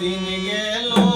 দিন গেল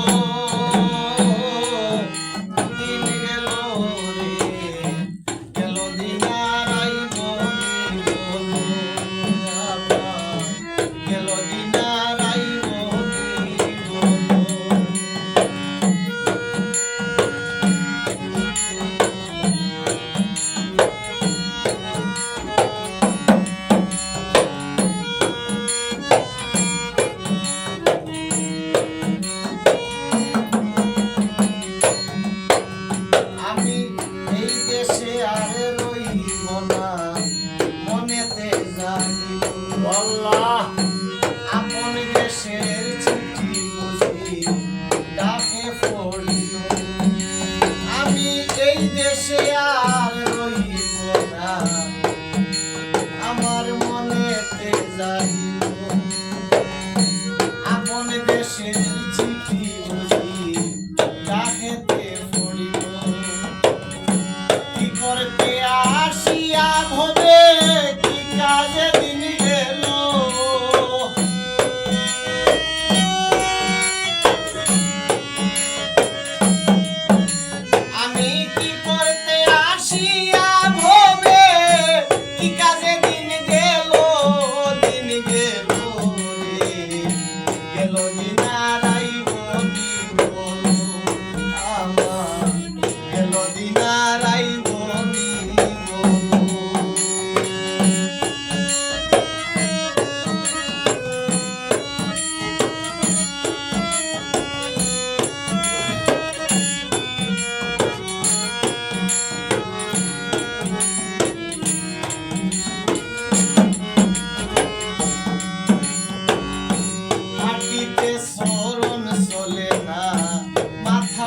দেশের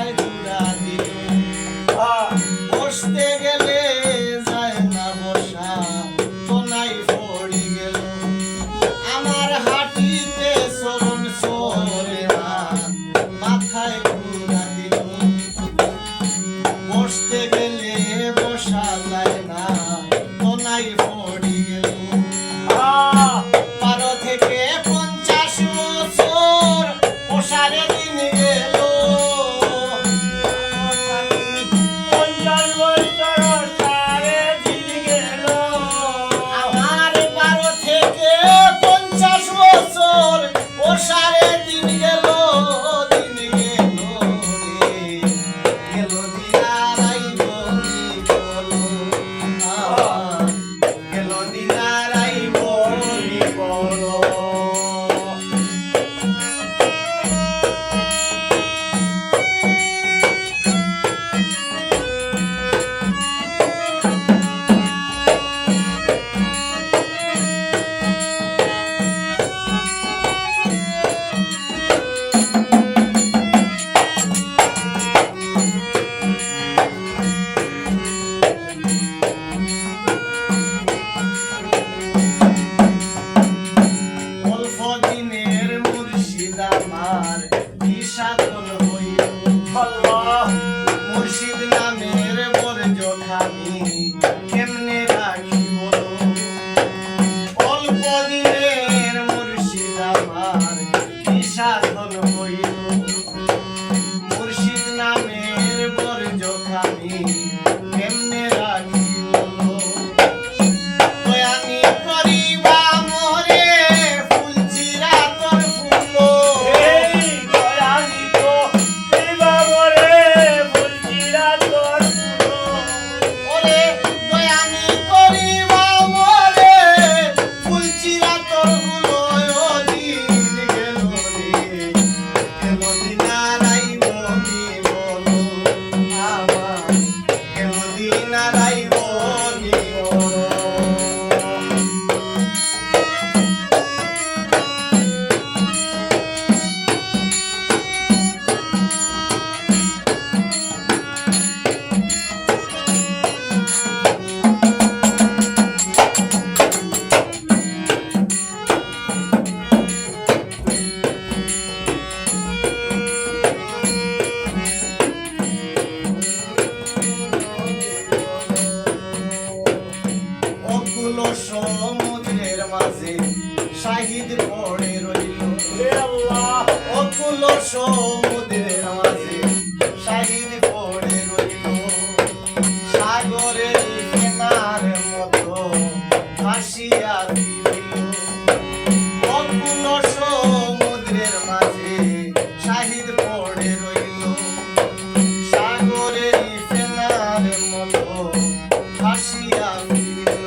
I don't know. সমুদ্রের মাঝে শাহিদ পড়ে রইল। সাগরের কেনার মতো ভাসিয়া সমুদ্রের মাঝে শাহিদ পড়ে রইল। সাগরের কেনার মতো ভাসিয়া ফিরিল